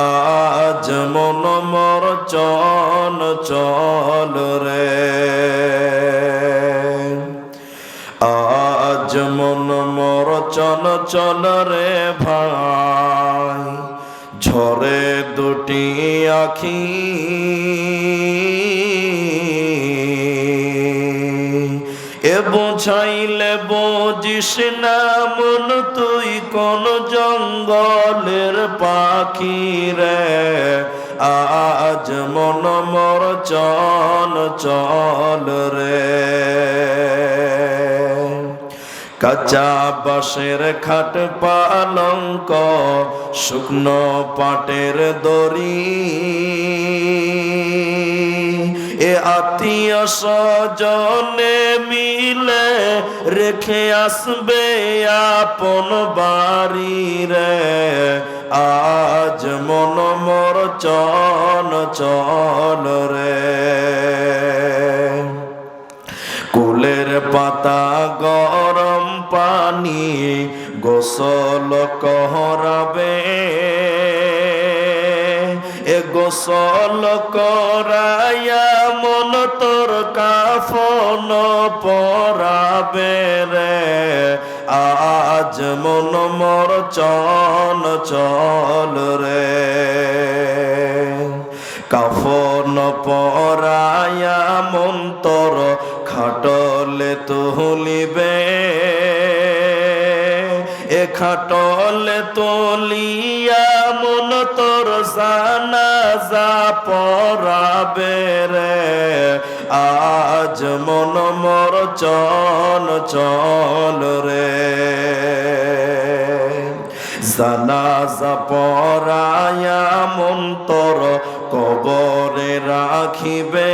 আজ মন মর চল চল রে আজ মন মর চল চল রে ভাই ঝরে দুটি আখি বোঝাইলে বুঝিস না মন, তুই কোন জঙ্গলের পাখি রে? আজ মন মর চল চল রে। কাঁচা বাঁশের খাট পালঙ্ক, শুকনো পাটের দড়ি। এ আত্মীয় স্বজনে মিলে রেখে আসবে আপন বাড়ি রে। আজ মন মোর চল চল রে। কুলের পাতা গরম পানি গোসল কহরাবে। গোসল করাইয়া মন তোর কাফন পরাবে রে। আজ মন মোর চল চল রে। কাফন পরায়া মন্তর খাটলে তুলিবে খাটলে তলিয়া মন তোর জানাজা পরাবে রে। আজ মন মোর চল চল রে। জানাজা পরায়া মন্তর কবরে রাখিবে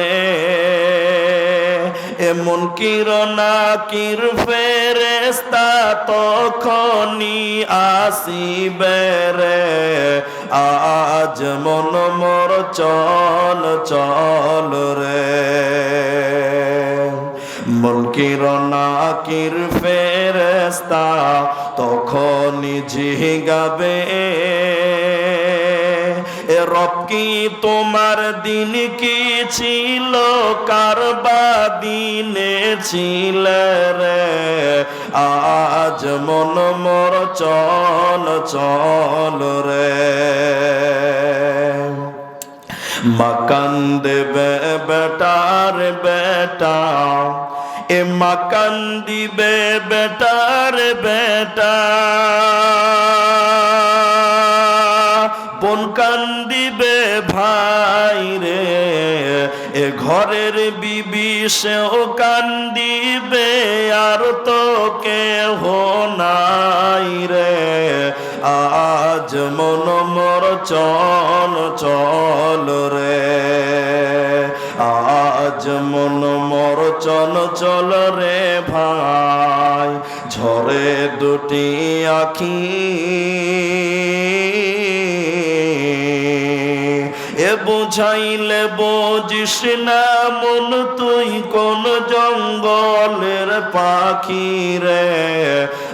এমন কিরণা কির ফেরেস্তা তখনই আসিবে রে। আজ মন মোর চল চল রে। মনকিরনা কির ফেরেস্তা তখনই ঝিগাবে এ রব কি তোমার দিন কি ছিল? কারবা দিনে ছিল রে? আজ মন মোর চল চল রে। মাকান দেবে বেটার বেটা, এ মাকান দিবে বেটার বেটা। কান্দিবে ভাই রে। এ ঘরের বিবি সেও কান্দিবে, আর তো কেহ নাই রে। আজ মন মোর চল চল রে। আজ মন মোর চল চল রে ভাই। ঝরে দুটি আখি বুঝাইলে, বুঝিস না মন, তুই কোন জঙ্গলের পাখি রে?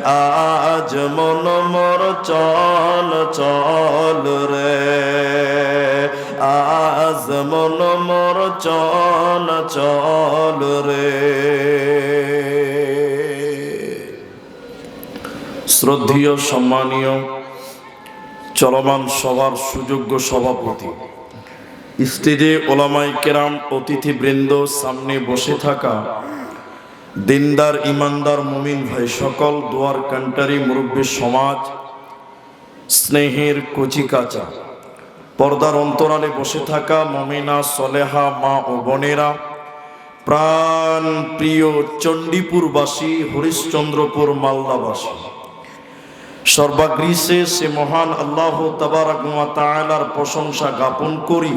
আজ মন মোর চল চল রে। আজ মন মোর চল চল রে। শ্রদ্ধীয়, সম্মানীয়, চলমান সভার সুযোগ্য সভাপতি। স্টেজে ওলামাই কেরাম, অতিথিবৃন্দ, সামনে বসে থাকা দিনদার, ইমানদার, মুমিন ভাই সকল দোয়ার কান্টারি, মুরব্বী সমাজ, স্নেহের কচি কাচা। পর্দার অন্তরালে বসে থাকা মমিনা, সলেহা, মা ও বোনেরা, প্রাণ প্রিয় চণ্ডীপুরবাসী, হরিশ্চন্দ্রপুর মালদাবাসী। সর্বাগ্রীসে সে মহান আল্লাহ তাবারাক ওয়া তাআলার প্রশংসা জ্ঞাপন করি।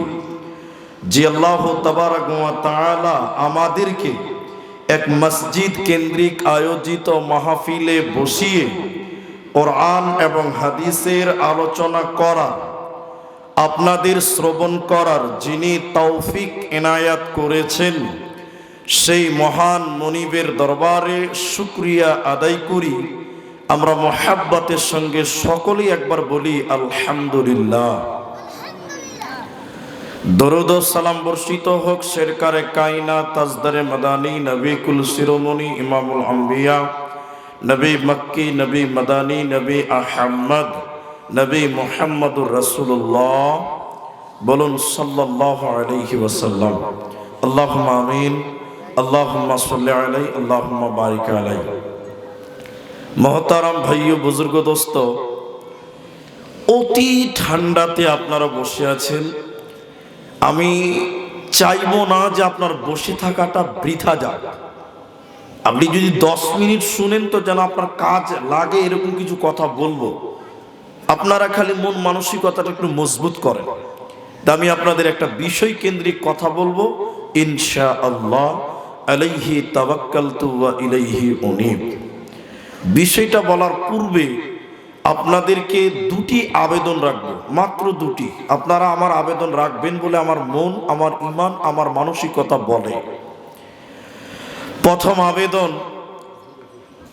যে আল্লাহ তাআলা আমাদেরকে এক মসজিদ কেন্দ্রিক আয়োজিত মাহফিলে বসিয়ে কোরআন এবং হাদিসের আলোচনা করা, আপনাদের শ্রবণ করার যিনি তৌফিক এনায়াত করেছেন, সেই মহান মনিবের দরবারে শুক্রিয়া আদায় করি। আমরা মোহাব্বতের সঙ্গে সকলেই একবার বলি, আলহামদুলিল্লাহ। দরুদ সালাম বর্ষিত হোক শেরকারে কাইনা তাজদারে মাদানী, নবী কুল শিরোমণি, ইমামুল আম্বিয়া, নবী মক্কি, নবী মাদানী, নবী আহম্মদ নবী মোহাম্মদুর রসুল্লাহ বলুন সাল্লাহ আলাইহি ওয়াসাল্লাম। আল্লাহ আমিন আল্লাহ সাল্লি আলাই আল্লাহ বারিক আলাই মহতারাম ভাইও বুজুর্গ, দোস্ত, অতি ঠান্ডাতে আপনারা বসে আছেন। আমি চাইব না যে আপনার বসে থাকাটা বৃথা যাক। আপনি যদি দশ মিনিট শুনেন তো যেন আপনার কাজ লাগে এরকম কিছু কথা বলব। আপনারা খালি মন মানসিকতাটা একটু মজবুত করেন। তা আমি আপনাদের একটা বিষয় কেন্দ্রিক কথা বলব। ইনশা আল্লাহ আলাইহি তাবাক্কালতু ওয়া ইলাইহি উনীব। বিষয়টা বলার পূর্বে আপনাদেরকে দুটি আবেদন রাখব। মাত্র দুটি। আপনারা আমার আবেদন রাখবেন বলে আমার মন, আমার ইমান, আমার মানসিকতা বলে। প্রথম আবেদন,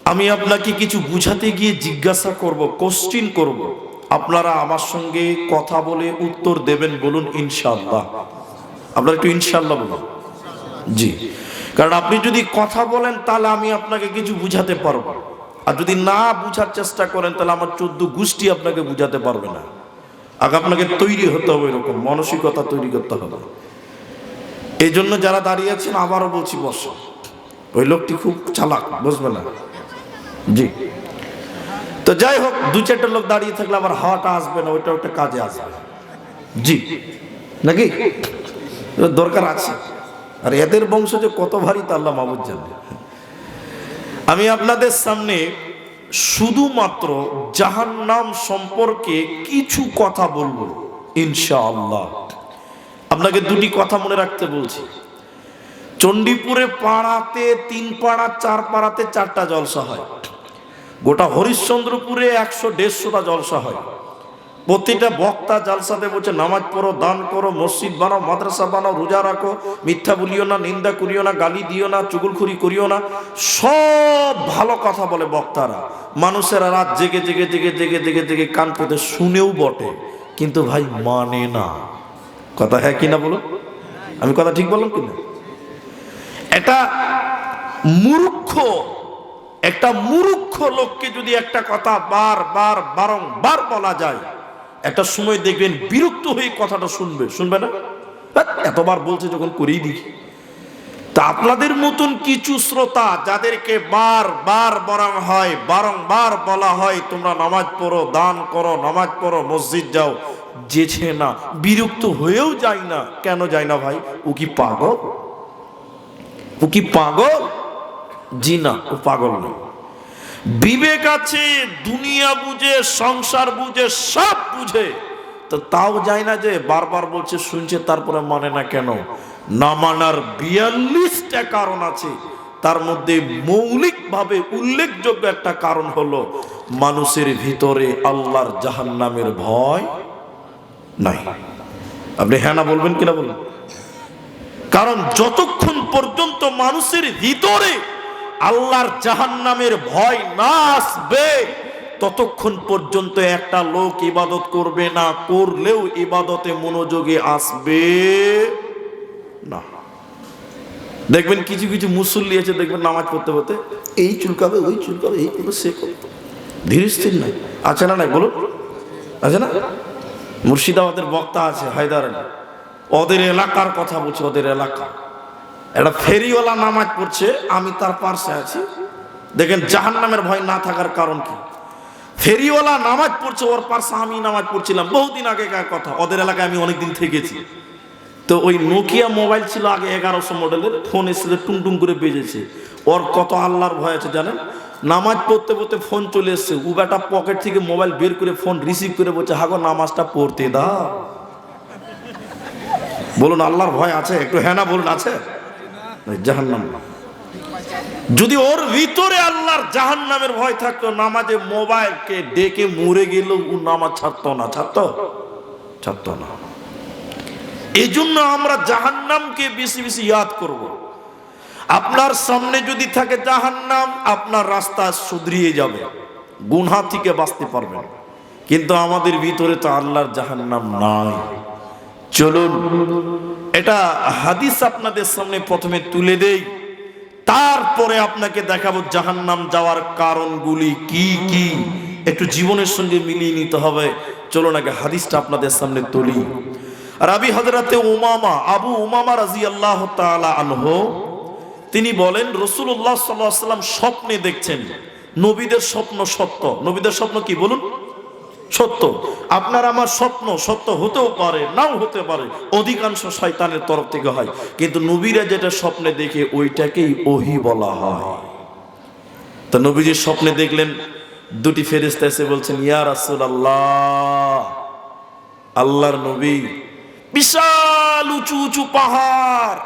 আমি আপনাকে কিছু বুঝাতে গিয়ে জিজ্ঞাসা করব কোশ্চিন করব। আপনারা আমার সঙ্গে কথা বলে উত্তর দেবেন বলুন ইনশাল্লাহ আপনারা একটু ইনশাল্লাহ বলুন। জি। কারণ আপনি যদি কথা বলেন, তাহলে আমি আপনাকে কিছু বুঝাতে পারব। আর যদি না বুঝার চেষ্টা করেন, তাহলে আমার চোদ্দ গোষ্ঠী আপনাকে বুঝাতে পারবে না। আগে আপনাকে তৈরি হতে হবে এরকম, মানসিকতা তৈরি করতে হবে। এই জন্য যারা দাঁড়িয়ে আছেন, আবারও বলছি, বস। ওই লোকটি খুব চালাক, বুঝবে না? জি। তো যাই হোক, দু চারটা লোক দাঁড়িয়ে থাকলে আবার হাওয়াটা আসবে না ওইটা ওইটা কাজে আসবে। জি। নাকি? দরকার আছে। আর এদের বংশ যে কত ভারী তা আল্লাহ মাবুদ জানে। আমি আপনাদের সামনে শুধুমাত্র জাহান নাম সম্পর্কে কিছু কথা বলব, ইনশাআল্লাহ। আপনাকে দুটি কথা মনে রাখতে বলছি। চণ্ডীপুরে পাড়াতে, তিন পাড়া, চার পাড়াতে চারটা জলসা হয়। গোটা হরিশ্চন্দ্রপুরে একশো দেড়শোটা জলসা হয়। প্রতিটা বক্তা জালসাতে বলছে, নামাজ পড়ো, দান করো, মসজিদ বানাও, মাদ্রাসা বানাও, রোজা রাখো, মিথ্যা বলিও না, নিন্দা করিও না, গালি দিও না, চুগুলখুরি করিও না। সব ভালো কথা বলে বক্তারা। মানুষেরা রাত জেগে জেগে জেগে জেগে জেগে জেগে কান পেতে শুনেও বটে, কিন্তু ভাই মানে না। কথা হ্যাঁ কিনা বলো? আমি কথা ঠিক বললাম কিনা এটা মূর্খ, একটা মূর্খ লোককে যদি একটা কথা বার বার, বারংবার বলা যায় একটা সময় দেখবেন বিরক্ত হয়ে কথাটা শুনবে। শুনবে না? এতবার বলছে যখন করেই দিই তা আপনাদের মতন কিছু শ্রোতা যাদেরকে বার বার বরং হয় বারংবার বলা হয়, তোমরা নামাজ পড়ো, দান করো, নামাজ পড়ো, মসজিদ যাও, যেছে না, বিরক্ত হয়েও যায় না। কেন যায় না ভাই? ও কি পাগল? ও কি পাগল? জি না, ও পাগল না বিবেক আছে, দুনিয়া বুঝে, সংসার বুঝে, সব বুঝে। তো তাও যায় না যে বারবার বলছে, শুনছে, তারপরে মানে না কেন? না মানার বিয়াল্লিশটা কারণ আছে। তার মধ্যে মৌলিকভাবে উল্লেখযোগ্য একটা কারণ হলো, মানুষের ভিতরে আল্লাহর জাহান্নামের ভয় নাই। আপনি হ্যাঁ না বলবেন কিনা বলুন? কারণ যতক্ষণ পর্যন্ত মানুষের ভিতরে আল্লাহর জাহান্নামের ভয় না আসবে, ততক্ষণ পর্যন্ত একটা লোক ইবাদত করবে না, করলেও ইবাদতে মনোযোগে আসবে না। দেখবেন কিছু কিছু মুসল্লি আছে, দেখবেন নামাজ পড়তে পড়তে, এই চুলকাবে, ওই চুলকাবে, এই করবে, সে করবে। ধীর স্থির নাই। আছে না নাই? বলুন। আছে না? মুর্শিদাবাদের বক্তা আছে, হায়দার ওদের এলাকার কথা বলছে, ওদের এলাকা। একটা ফেরিওয়ালা নামাজ পড়ছে, আমি তার পার্শ্বে আছি। দেখেন জাহান নামের ভয় না থাকার কারণ কি? ফেরিওয়ালা নামাজ পড়ছে, ওর পার্শ্বে আমি নামাজ পড়ছিলাম। বহুদিন আগেকার কথা? ওদের এলাকায় আমি অনেকদিন থেকেছি। তো ওই নোকিয়া মোবাইল ছিল আগে এগারোশো মডেলের, ফোন এসেছে টুংটুং করে বেজেছে। ওর কত আল্লাহর ভয় আছে জানেন? নামাজ পড়তে পড়তে ফোন চলে এসছে। উবাটা পকেট থেকে মোবাইল বের করে ফোন রিসিভ করে বলছে, হাগো, নামাজটা পড়তে দাও। বলুন, আল্লাহর ভয় আছে? একটু হ্যাঁ না বলুন, আছে? জাহান্নাম। যদি ওর ভিতরে আল্লাহর জাহান্নামের ভয় থাকতো, নামাজে মোবাইলকে ডেকে মরে গেল নামাজ ছাড়তো না। ছাড়তো? ছাড়তো না। এই জন্য আমরা জাহান্নামকে বেশি বেশি ইয়াদ করব। আপনার সামনে যদি থাকে জাহান্নাম, আপনার রাস্তা সুধরিয়ে যাবে। গুনহা থেকে বাঁচতে পারবেন। কিন্তু আমাদের ভিতরে তো আল্লাহর জাহান্নাম নাই। চলুন, এটা হাদিস আপনাদের সামনে প্রথমে তুলে দেই। তারপরে আপনাকে দেখাবো জাহান্নাম যাওয়ার কারণগুলি কি কি। একটু জীবনের সঙ্গে মিলিয়ে নিতে হবে। চলুন আগে হাদিসটা আপনাদের সামনে তুলি। রাবি হজরতে উমামা, আবু উমামা রাজি আল্লাহ আনহ, তিনি বলেন রসুল্লাহ সাল্লাহ সাল্লাম স্বপ্নে দেখছেন। নবীদের স্বপ্ন সত্য। নবীদের স্বপ্ন কি বলুন? সত্য। আপনার আমার স্বপ্ন সত্য হতেও পারে, নাও হতে পারে, অধিকাংশ শয়তানের তরফ থেকে হয়। কিন্তু নবীরা যেটা স্বপ্নে দেখে ওইটাকেই ওহি বলা হয়। তো নবীজির স্বপ্নে দেখলেন, দুটি ফেরিস্তা এসে বলছেন, ইয়া রাসুল আল্লাহ আল্লাহর নবী বিশাল উঁচু উঁচু পাহাড়,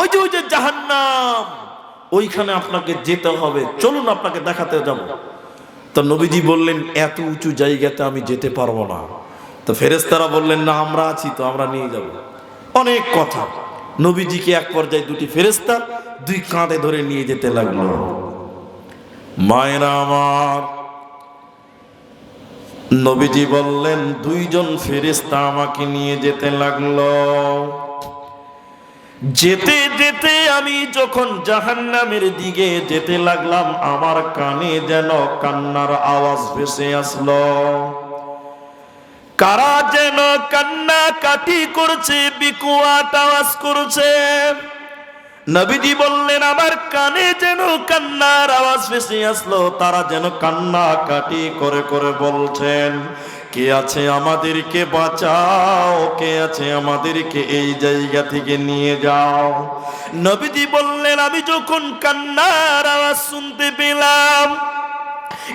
ওই যে ওই যে জাহান্নাম, ওইখানে আপনাকে যেতে হবে, চলুন আপনাকে দেখাতে যাব। তো নবীজি বললেন, এত উঁচু জায়গাতে আমি যেতে পারব না। তো ফেরেস্তারা বললেন, না, আমরা আছি তো, আমরা নিয়ে যাব। অনেক কথা। নবীজিকে এক পর্যায়ে দুটি ফেরেস্তা দুই কাঁধে ধরে নিয়ে যেতে লাগল। মায়েরা আমার, নবীজি বললেন, দুইজন ফেরেস্তা আমাকে নিয়ে যেতে লাগল। যেতে যেতে আমি যখন জাহান্নামের দিকে যেতে লাগলাম, আমার কানে যেন কান্নার আওয়াজ ভেসে আসলো। কারা যেন কান্না কাটি করছে বিকুয়াট আওয়াজ করছে। নবীজি বললেন, আমার কানে যেন কান্নার আওয়াজ ভেসে আসলো, তারা যেন কান্না কাটি করে করে বলছেন কে আছে আমাদেরকে বাঁচাও? কে আছে আমাদেরকে এই জায়গা থেকে নিয়ে যাও? নবীজি বললেন, আমি যখন কান্নার আওয়াজ শুনতে পেলাম,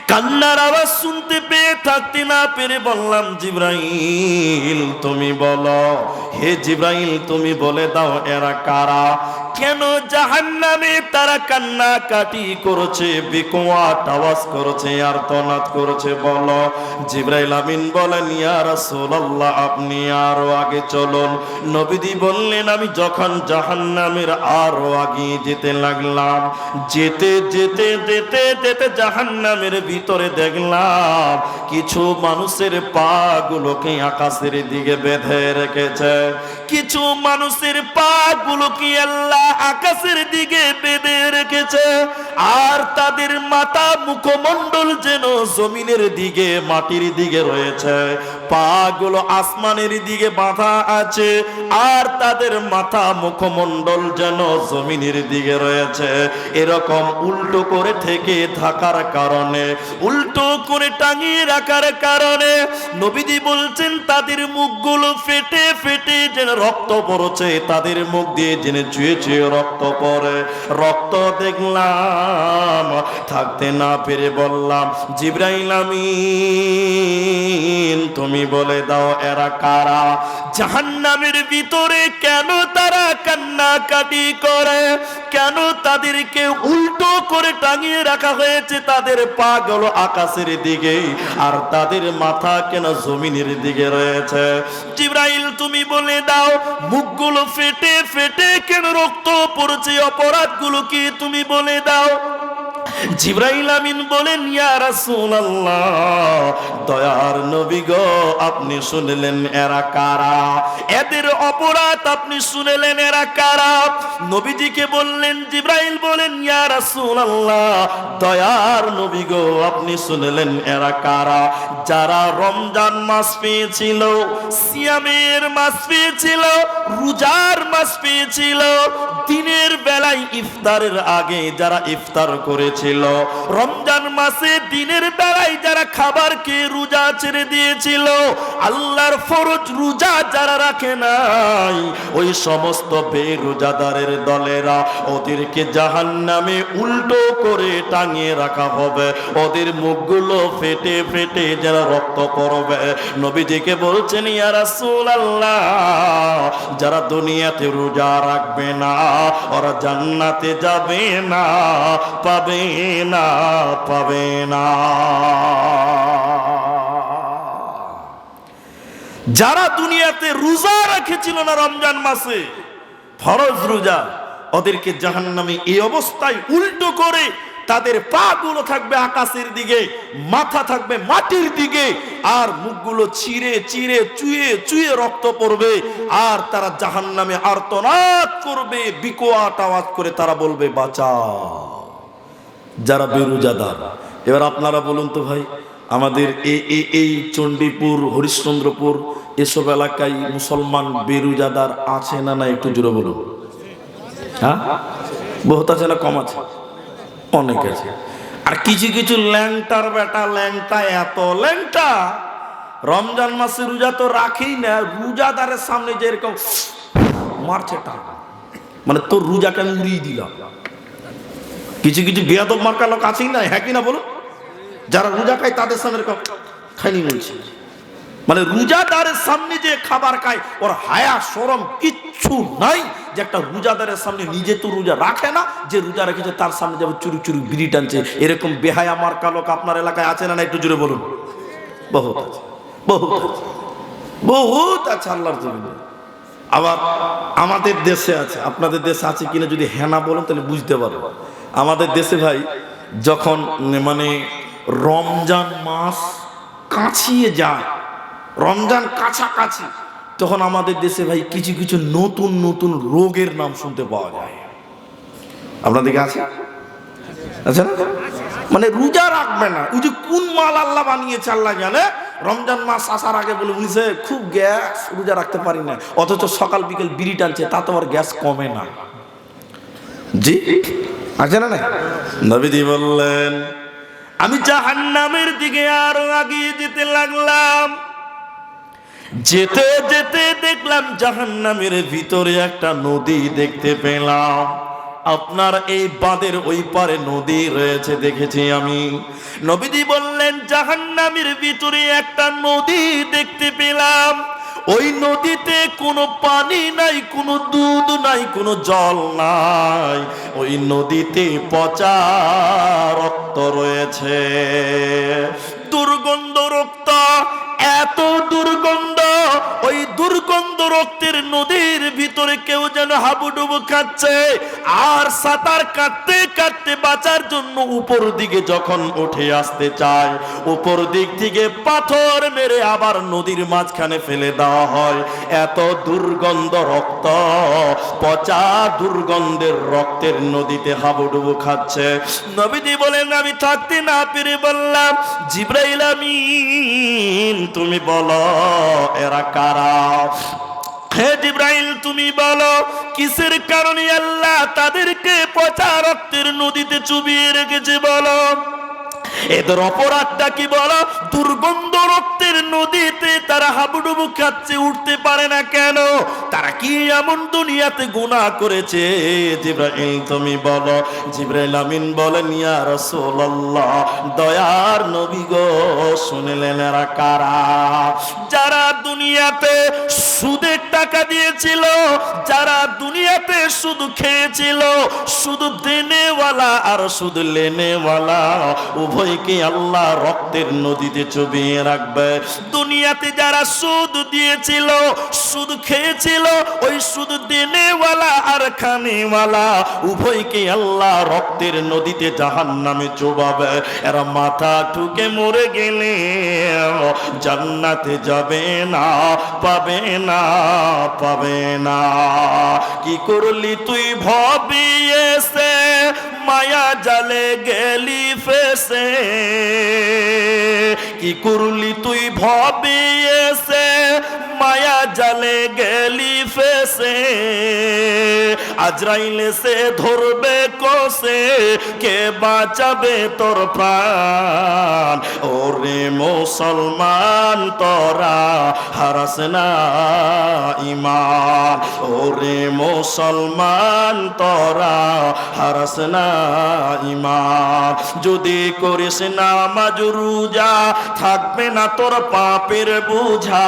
কান্নার আওয়াজ শুনতে পেয়ে থাকতে না পেরে বললাম, জিব্রাইল, তুমি বলো। হে জিব্রাইল, তুমি বলে দাও, এরা কারা? কেন জাহান্নামে তারা কান্না কাটি করেছে বিকোয়াট আওয়াজ করেছে আর তনাত করেছে, বলো। জিব্রাইল আমিন বলেন, ইয়া রাসূলুল্লাহ, আপনি আরও আগে চলুন। নবীজি বললেন, আমি যখন জাহান্নামের আরও আগে যেতে লাগলাম, যেতে যেতে যেতে যেতে জাহান্নামের ভিতরে দেখলাম, কিছু মানুষের পা গুলোকে আকাশের দিকে বেঁধে রেখেছে। কিছু মানুষের পা গুলোকে আল্লাহ আকাশের দিকে বেঁধে রেখেছে আর তাদের মাথা মুখমণ্ডল যেন জমিনের দিকে মাটির দিকে রয়েছে। পা গুলো আসমানের দিকে বাঁধা আছে, আর তাদের মাথা মুখমণ্ডল যেন জমিনের দিকে রয়েছে। এরকম উল্টো করে থেকে থাকার কারণে, উল্টো করে টাঙিয়ে রাখার কারণে নবীজি বলছেন, তাদের মুখগুলো ফেটে ফেটে যেন রক্ত পড়ছে। তাদের মুখ দিয়ে যেন চুয়ে চুয়ে রক্ত পড়ে। রক্ত দেখলাম, থাকতে না পেরে বললাম, জিব্রাইল আমিন, তুমি বলে দাও, এরা কারা? জাহান্নামের ভিতরে কেন তারা কান্নাকাটি করে? কেন তাদেরকে উল্টো করে টাঙিয়ে রাখা হয়েছে তাদের পা গেল আকাশের দিকে? আর তাদের মাথা কেন জমিনের দিকে রয়েছে? জিব্রাইল, তুমি বলে দাও, মুখগুলো ফেটে ফেটে কেন রক্ত পড়ছে? অপরাধগুলো কি তুমি বলে দাও? জিব্রাইল আমিন বলেন, ইয়া রাসূলুল্লাহ, দয়ার নবী গো, আপনি শুনলেন এরা কারা? এদের অপরাধ আপনি শুনলেন এরা কারা? নবীজিকে বললেন, জিব্রাইল বলেন, ইয়া রাসূলুল্লাহ, দয়ার নবী গো, আপনি শুনলেন এরা কারা? যারা রমজান মাস পেয়েছিল, সিয়ামের মাস পেয়েছিল, রোজার মাস পেয়েছিল, দিনের বেলায় ইফতারের আগে যারা ইফতার করেছে করেছিল রমজান মাসে দিনের বেলায় যারা খাবার খেয়ে রোজা ছেড়ে দিয়েছিল, আল্লাহর ফরজ রোজা যারা রাখে নাই, ওই সমস্ত বেরোজাদারের দলেরা ওদেরকে জাহান নামে উল্টো করে টাঙিয়ে রাখা হবে। ওদের মুখগুলো ফেটে ফেটে যারা রক্ত করবে নবীজিকে বলছেন, ইয়া রাসূলুল্লাহ, যারা দুনিয়াতে রোজা রাখবে না, ওরা জান্নাতে যাবে না, পাবে না পাবে না। যারা দুনিয়াতে রোজা রেখেছিল না রমজান মাসে, ফরজ রোজা, ওদেরকে জাহান্নামে এই অবস্থায় উল্টো করে তাদের পা গুলো থাকবে আকাশের দিকে, মাথা থাকবে মাটির দিকে, আর মুখগুলো চিরে চিরে চুয়ে চুয়ে রক্ত পড়বে, আর তারা জাহান্নামে আর্তনাদ করবে বিকোয়াট আওয়াজ করে তারা বলবে বাঁচা যারা বেরোজাদার। এবার আপনারা বলুন তো ভাই, আমাদের এই এই চণ্ডীপুর, হরিশ্চন্দ্রপুর, এসব এলাকায় মুসলমান বেরুজাদার আছে না না একটু জোরে বলুন। হ্যাঁ? বহুত আছে না কম আছে? অনেক আছে। আর কিছু কিছু ল্যাংটার বেটা, ল্যাংটা এত ল্যাংটা, রমজান মাসে রোজা তো রাখেই না, রোজাদারের সামনে যে এরকম মারছে টাকা মানে তোর আমি উড়িয়ে দিলাম। কিছু কিছু বেয়াদব মার্কা লোক আছেই না? হ্যাঁ কি না বলুন? যারা রোজা খায় তাদের সামনে খাইনি বলছে মানে রোজাদারের সামনে যে খাবার খায়, ওর হায়া, সরম কিচ্ছু নাই যে একটা রোজাদারের সামনে নিজে তো রোজা রাখে না, যে রোজা রেখেছে তার সামনে যাবে চুরু চুরু বিড়ি টানছে। এরকম বেহায়া মার্কা লোক আপনার এলাকায় আছে না না একটু জুড়ে বলুন। বহুত আছে বহুত আছে বহুত আছে আল্লাহর জমিনে। আবার আমাদের দেশে আছে, আপনাদের দেশে আছে কিনা যদি হ্যাঁ না বলেন, তাহলে বুঝতে পারব। আমাদের দেশে ভাই, যখন মানে রমজান মাস কাছিয়ে যায়, রমজান কাছাকাছি, তখন আমাদের দেশে ভাই কিছু কিছু নতুন নতুন রোগের নাম শুনতে পাওয়া যায়। আপনাদেরকে আছে? আচ্ছা না? মানে রোজা রাখবে না। ওই যে কোন মাল আল্লাহ বানিয়েছে আল্লাহ জানে? রমজান মাস আসার আগে বলে উনিশে খুব গ্যাস রোজা রাখতে পারি না। অথচ সকাল বিকেল বিড়ি টানছে, তা তো আর গ্যাস কমে না। জি? আছে না নবীজি বললেন, আমি জাহান্নামের দিকে আরও আগিয়ে যেতে লাগলাম। যেতে যেতে দেখলাম জাহান্নামের ভিতরে একটা নদী দেখতে পেলাম। আপনার এই বাঁধের ওই পারে নদী রয়েছে দেখেছি আমি। নবীজি বললেন, জাহান্নামের ভিতরে একটা নদী দেখতে পেলাম। ওই নদীতে কোনো পানি নাই, কোনো দুধ নাই, কোনো জল নাই। ওই নদীতে পচা রক্ত রয়েছে। দুর্গন্ধ রক্ত, এত দুর্গন্ধ, ওই দুর্গন্ধ রক্তের নদীর ভিতরে কেউ যেন হাবুডুবু খাচ্ছে। আর সাঁতার কাটতে কাটতে বাঁচার জন্য উপর দিকে যখন উঠে আসতে চায়, উপর দিক থেকে পাথর মেরে আবার নদীর মাঝখানে ফেলে দেওয়া হয়। এত দুর্গন্ধ রক্ত, পচা দুর্গন্ধের রক্তের নদীতে হাবুডুবু খাচ্ছে। নবীজি বলেন, আমি থাকতে না পেরে বললাম, জিব্রাইল আমিন, তুমি বলো, এরা কারা? হে জিব্রাইল, তুমি বলো, কিসের কারণে আল্লাহ তাদেরকে পচা রক্তের নদীতে চুবিয়ে রেখেছে বলো? এদের অপরাধটা কি বলো? দুর্গন্ধ রক্তের নদীতে তারা হাবুডুবু খাচ্ছে, উঠতে পারে না কেন? তারা কি এমন দুনিয়াতে গুনাহ করেছে? জিব্রাইল, তুমি বলো। জিব্রাইল আমিন বলেন, ইয়া রাসূলুল্লাহ, দয়ার নবী গো, শুনলেন কারা? যারা দুনিয়াতে সুদের টাকা দিয়েছিল, যারা দুনিয়াতে শুধু খেয়েছিল শুধু দেনেওয়ালা আর শুধু লেনেওয়ালা, উভয়কে আল্লাহ রক্তের নদীতে চুবিয়ে রাখবে। দুনিয়াতে যারা সুদ দিয়েছিল শুধু খেয়েছিল, ওই শুধু দেনেওয়ালা আর খানেওয়ালা উভয়কে আল্লাহ রক্তের নদীতে জাহান নামে চোবাবে। এরা মাথা ঠুকে মরে গেলে, জান্নাতে যাবে না, পাবে না। পাবে না। কি করলি তুই ভবিয়েছে মায়া জালে গেলি ফেসে। কি করলি তুই ভবিয়েছে জালে ময়দানে গেলি ফেসে, আজরাইলে সে ধরবে কোসে, কে বাঁচাবে তোর প্রাণ? ওরে মুসলমান, তোরা হারাস না ইমান ওরে মুসলমান, তোরা হারাস না ইমান যদি করিস না মাজরুজা থাকবে না তোর পাপের বুঝা।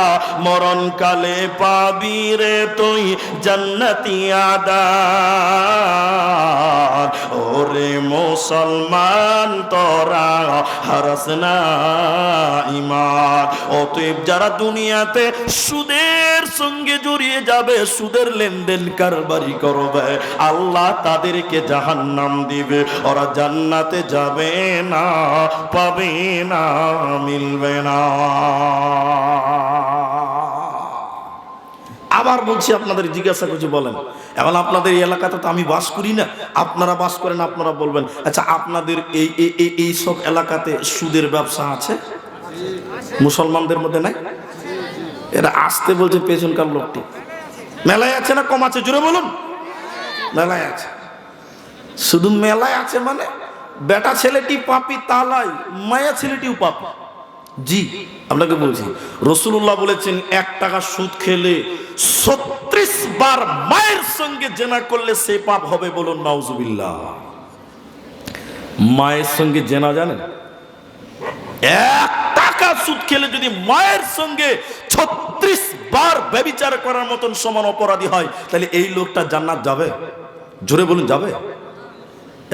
মরণকালে পাবি রে তুই জান্নাতি আদার। ওরে মুসলমান, তোরা হারাস না ইমান অতএব যারা দুনিয়াতে সুদের সঙ্গে জড়িয়ে যাবে, সুদের লেনদেন কারবারি করবে, আল্লাহ তাদেরকে জাহান নাম দিবে। ওরা জান্নাতে যাবে না, পাবে না, মিলবে না। আবার বলছি, আপনাদের জিজ্ঞাসা করছি, বলেন। এখন আপনাদের এই এলাকাতে তো আমি বাস করি না। আপনারা বাস করেন, আপনারা বলবেন আচ্ছা আপনাদের এই, এই- সব এলাকাতে সুদের ব্যবসা আছে? মুসলমানদের মধ্যে নাই? এরা আসতে বলছে, পেছনকার লোকটি। মেলায় আছে না কম আছে? জুড়ে বলুন। মেলায় আছে। শুধু মেলায় আছে মানে বেটা ছেলেটি পাপি তালাই মায়া ছেলেটিও পাপি। জি, আপনাকে বলছি। রসুল্লাহ বলেছেন, এক টাকা সুদ খেলে ছত্রিশ বার মায়ের সঙ্গে জেনা করলে সে পাপ হবে বলুন, নাউজুবিল্লাহ। মায়ের সঙ্গে জেনা জানেন? এক টাকা সুদ খেলে যদি মায়ের সঙ্গে ছত্রিশ বার ব্যবিচার করার মতন সমান অপরাধী হয়, তাহলে এই লোকটা জান্নাত যাবে? জোরে বলুন, যাবে?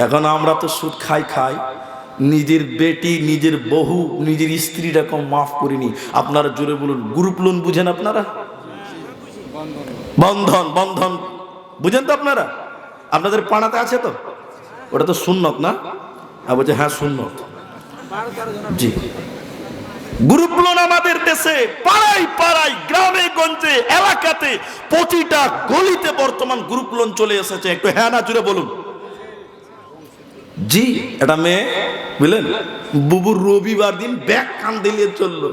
এখন আমরা তো সুদ খাই খাই। নিজের বেটি, নিজের বহু নিজের স্ত্রীটা কম মাফ করিনি আপনারা জোরে বলুন, গ্রুপ লোন বুঝেন আপনারা? বন্ধন বন্ধন। বুঝেন তো আপনারা? আপনাদের পাড়াতে আছে তো? ওটা তো সুন্নত না? আর বলছে হ্যাঁ সুন্নত। জি। গ্রুপ লোন আমাদের দেশে পাড়ায় পাড়ায়, গ্রামে, গঞ্জে, এলাকাতে প্রতিটা গলিতে বর্তমান গ্রুপ লোন চলে এসেছে। একটু হ্যাঁ না জুড়ে বলুন। জি, এটা মেয়ে, বুঝলেন? বুবুর রবিবার দিন ব্যাগ কান দিলিয়ে চলল।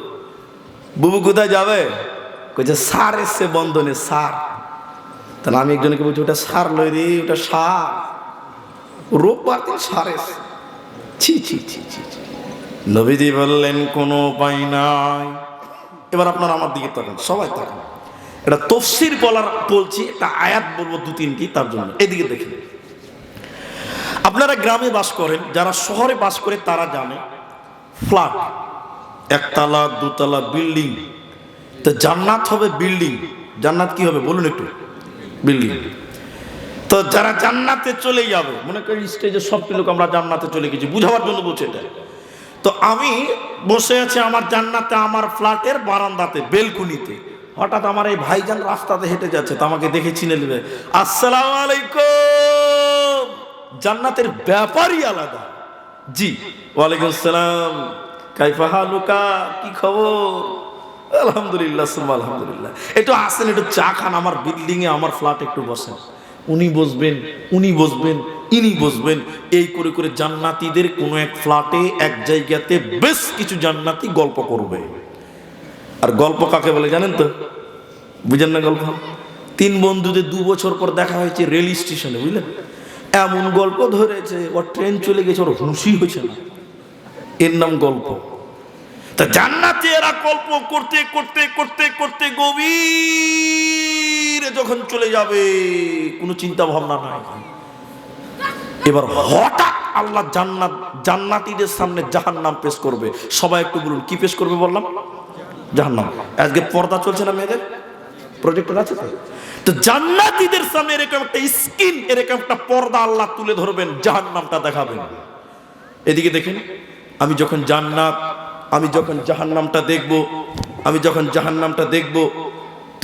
বুবু কোথায় যাবে? কইছে সার এসছে বন্ধনে সার তাহলে আমি একজনকে বলছি, ওটা সার লই রে, ওটা সার রোববার দিন সার এসছে। ছি ছি ছি ছি নবীজি বললেন, কোনো উপায় নাই। এবার আপনারা আমার দিকে তাকান, সবাই তাকান। এটা তফসির বলার, বলছি, একটা আয়াত বলব দু তিনটি তার জন্য। এদিকে দেখেন। আপনারা গ্রামে বাস করেন, যারা শহরে বাস করে তারা জানে, ফ্ল্যাট, একতলা, দুতলা বিল্ডিং। তো জান্নাত হবে বিল্ডিং। জান্নাত কি হবে? বলুন একটু। বিল্ডিং। তো যারা জান্নাতে চলে যাবে, মনে করি স্টেজে সব লোক আমরা জান্নাতে চলে গেছি, বুঝাবার জন্য বলছে এটা। তো আমি বসে আছি আমার জান্নাতে, আমার ফ্ল্যাটের বারান্দাতে, বেলকুনিতে। হঠাৎ আমার এই ভাইজান রাস্তাতে হেঁটে যাচ্ছে, তো আমাকে দেখে চিনে নেবে। আসসালামু আলাইকুম। জান্নাতের ব্যাপারই আলাদা। জি। ওয়ালাইকুম আসসালাম। কাইফা হালুকা, কি খবর? আলহামদুলিল্লাহ, সুম্মা আলহামদুলিল্লাহ। একটু আসেন, একটু চা খান, আমার বিল্ডিং এ আমার ফ্ল্যাট একটু বসেন। উনি বসবেন উনি বসবেন, ইনি বসবেন। এই করে করে জান্নাতীদের কোনো এক ফ্ল্যাটে, এক জায়গাতে বেশ কিছু জান্নাতি গল্প করবে। আর গল্প কাকে বলে জানেন তো? বুঝেন না গল্প? তিন বন্ধুদের দু বছর পর দেখা হয়েছে রেল স্টেশনে, বুঝলেন? এমন গল্প ধরেছে ওর ট্রেন চলে গেছে, ওর হুঁশি হয়েছে না। এর নাম গল্প। তা জান্নাতে এরা গল্প করতে করতে করতে করতে গভীর যখন চলে যাবে, কোনো চিন্তা ভাবনা নাই। এবার হঠাৎ আল্লাহ জান্নাত, জান্নাতীদের সামনে জাহান্নাম পেশ করবে। সবাই একটু বলুন, কি পেশ করবে বললাম? জাহান্নাম। আজকে পর্দা চলছে না মেয়েদের? প্রজেক্টর আছে তো? তো জান্নাতীদের সামনে এরকম একটা স্কিন, এরকম একটা পর্দা আল্লাহ তুলে ধরবেন, জাহান্নামটা দেখাবেন। এদিকে দেখেন, আমি যখন জান্নাত, আমি যখন জাহান্নামটা দেখব, আমি যখন জাহান্নামটা দেখব,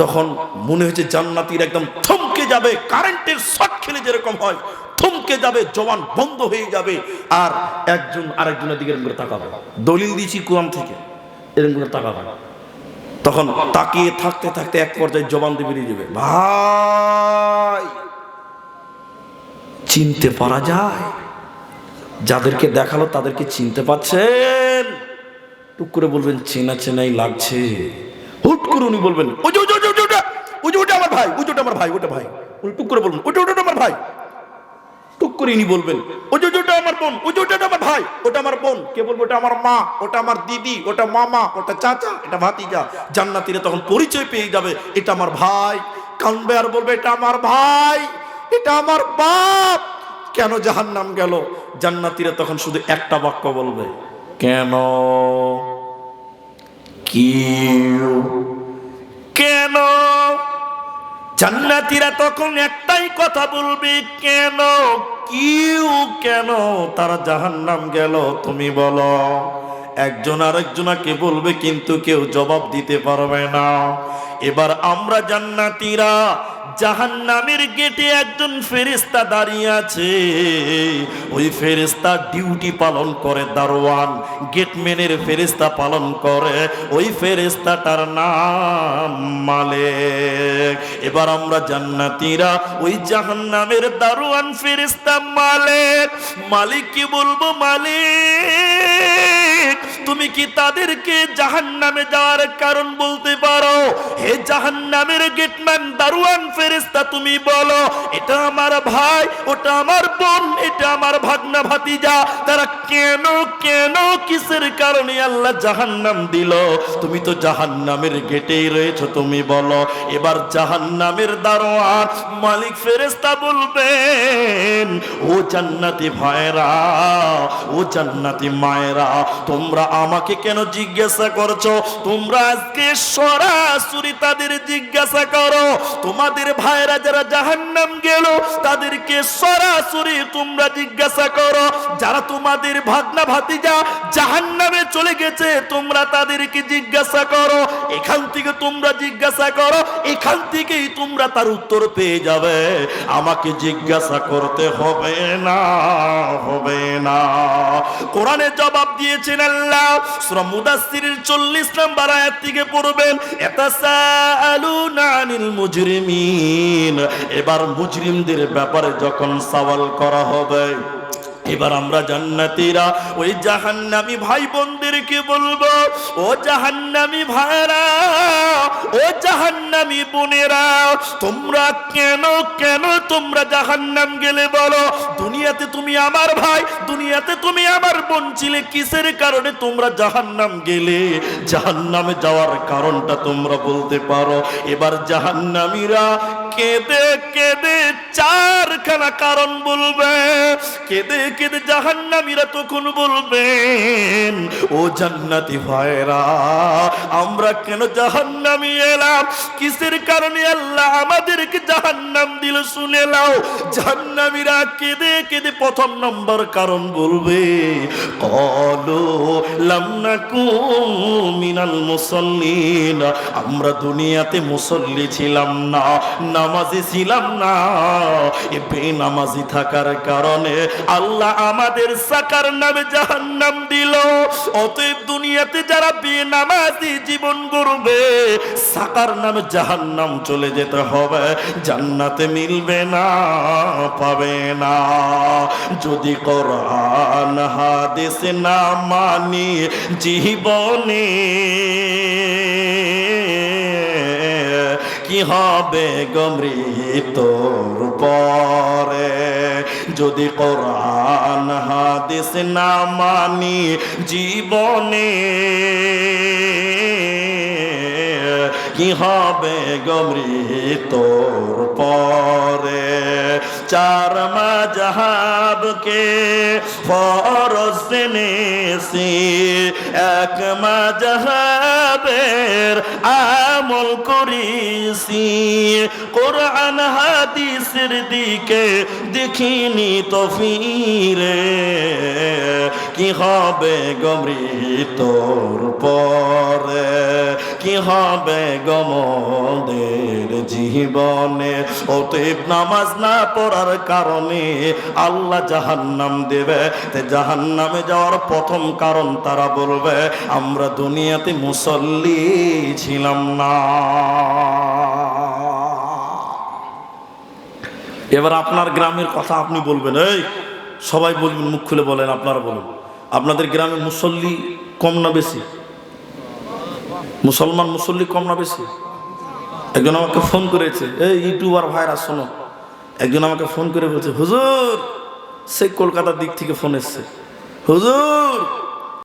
তখন মনে হচ্ছে জান্নাতির একদম থমকে যাবে, কারেন্টের শট খেলে যেরকম হয়, থমকে যাবে, জবান বন্ধ হয়ে যাবে, আর একজন আরেকজনের দিকে এরকম করে তাকাবে। দলিল দিয়েছি কোরআন থেকে, এরকম করে তাকাবে। তখন তাকিয়ে থাকতে থাকতে এক পর্যায়ে জবান দিয়ে বেরিয়ে যাবে। ভাই চিনতে পারা যায়। যাদেরকে দেখাল তাদেরকে চিনতে পাচ্ছেন। টুক করে বলবেন চেনা চেনাই লাগছে। হুট করে উনি বলবেন "ওই যে, ওই যে, ওই যে, ওই যে, ভাই ওটা আমার ভাই ওটা ভাই। টুক করে বলবেন ওটা ওটা আমার ভাই। টুক করে ইনি বলবেন, ওই যে ওটা আমার বোন, ওই যে ওটা আমার ভাই, ওটা আমার বোন। কে বলব, ওটা আমার মা, ওটা আমার দিদি, ওটা মামা, ওটা চাচা, এটা ভাতিজা। জান্নাতিরা তখন পরিচয় পেয়ে যাবে, এটা আমার ভাই। কানবে আর বলবে, এটা আমার ভাই, এটা আমার বাপ। কেন জাহান্নাম গেল? জান্নাতিরা তখন শুধু একটা বাক্য বলবে, কেন? কি কেন? জান্নাতীরা তখন একটাই কথা বলবে, কেন কিউ কেন তারা জাহান্নাম গেল, তুমি বলো। একজন আরেকজনাকে বলবে, কিন্তু কেউ জবাব দিতে পারবে না। এবার আমরা জান্নাতীরা জাহান্নামের গেটে একজন ফেরেস্তা দাঁড়িয়ে আছে। ওই ফেরেস্তা ডিউটি পালন করে, দারোয়ান। গেটম্যানের ফেরেস্তা পালন করে। ওই ফেরেস্তাটার নাম মালিক। এবার আমরা জান্নাতীরা, ওই জাহান্নামের দারোয়ান ফেরেস্তা মালিক। মালিক কি বলব, মালিক, তুমি কি তাদেরকে জাহান্নামে যাওয়ার কারণ বলতে পারো? হে জাহান্নামের গেটম্যান, দারোয়ান ফেরেস্তা তুমি বলো, এটা আমার ভাই, ওটা আমার বোন, এটা আমার ভাগনা ভাতিজা, তারা কেন কেন, কিসের কারণে আল্লাহ জাহান্নাম দিল? তুমি তো জাহান্নামের গেটেই রয়েছো, তুমি বলো। এবার জাহান্নামের দারোয়ান মালিক ফেরেস্তা বলবেন ও জান্নাতি ভাইরা ও জান্নাতি মায়েরা, তোমরা আমাকে কেন জিজ্ঞাসা করছ? তোমরা আজকে সরাসরি তাদের জিজ্ঞাসা করো। তোমাদের ভাইরা যারা জাহান্নাম গেল, তাদেরকে সরাসরি তোমরা জিজ্ঞাসা করো। যারা তোমাদের ভাগনা ভাতিজা জাহান্নামে চলে গেছে, তোমরা তাদেরকে জিজ্ঞাসা করো। এখান থেকে তোমরা জিজ্ঞাসা করো, এখান থেকেই তোমরা তার উত্তর পেয়ে যাবে। আমাকে জিজ্ঞাসা করতে হবে না হবে না। কোরআনে জবাব দিয়েছেন আল্লাহ, সূরা মুদাসসিরের 40 নম্বর আয়াত থেকে পড়বেন, এতাসাআলুনা আনিল মুজরিমিন? এবার মুজরিমদের ব্যাপারে যখন সওয়াল করা হবে এবার আমরা জান্নাতীরা, ওই জাহান্নামী ভাই বোনদেরকে বলব, ও জাহান্নামী ভাইরা ও জাহান্নামী বোনেরা, তোমরা কেন কেন তোমরা জাহান্নাম গেলে বলো? দুনিয়াতে তুমি আমার ভাই, দুনিয়াতে তুমি আমার বোন ছিলে, কিসের কারণে তোমরা জাহান্নাম গেলে? জাহান্নামে যাওয়ার কারণটা তোমরা বলতে পারো। এবার জাহান্নামীরা কেঁদে কেঁদে চারখানা কারণ বলবে। কেঁদে কেঁদে জাহান্নামীরা তখন বলবেন ও জান্নাতি ভাইরা আমরা কেন জাহান্নামী এলাম? কিসের কারণে আল্লাহ আমাদেরকে জাহান্নাম দিল শুনে নাও। জাহান্নামীরা কেঁদে কেঁদে প্রথম নম্বর কারণ বলবে, কলো লামনাকু মিনাল মুসল্লিন, আমরা দুনিয়াতে মুসল্লি ছিলাম না নামাজি ছিলাম না। এ বেনামাজি থাকার কারণে আল্লাহ আমাদের সাকার নামে জাহান্নাম দিল। অতএব দুনিয়াতে যারা বেনামাজি জীবন গড়বে, সাকার নামে জাহান্নাম চলে যেতে হবে। জান্নাতে মিলবে না, পাবে না। যদি কোরআন হাদিস না মানি, জীবনে কি হবে গমৃত পরে? যদি কোরআন হাদিস না মানি জীবনে কি হবে তোর পরে? চার মাজাহাবকে ফরজ এক মাজাহাবের আমল করিছি। কোরআন হাদিসের দিকে দেখিনি তো ফিরে। কি হবে গমৃতর পরে? কি হবে গমদের জীবনে? অতএব নামাজ না পড়ার কারণে আল্লাহ জাহান্নাম দেবে। তে জাহান্নামে যাওয়ার প্রথম কারণ তারা বলবে, আমরা দুনিয়াতে মুসল্লি ছিলাম না। এবার আপনার গ্রামের কথা আপনি বলবেন, এই, সবাই বলবেন, মুখ খুলে বলেন, আপনারা বলুন। আপনাদের গ্রামে মুসল্লি কম না বেশি? মুসলমান মুসল্লি কম না বেশি? একজন আমাকে ফোন করেছে, এই, ইউটিউবার ভাইরা, শোনো। একজন আমাকে ফোন করে বলছে, হুজুর সেই কলকাতার দিক থেকে ফোন এসছে। হুজুর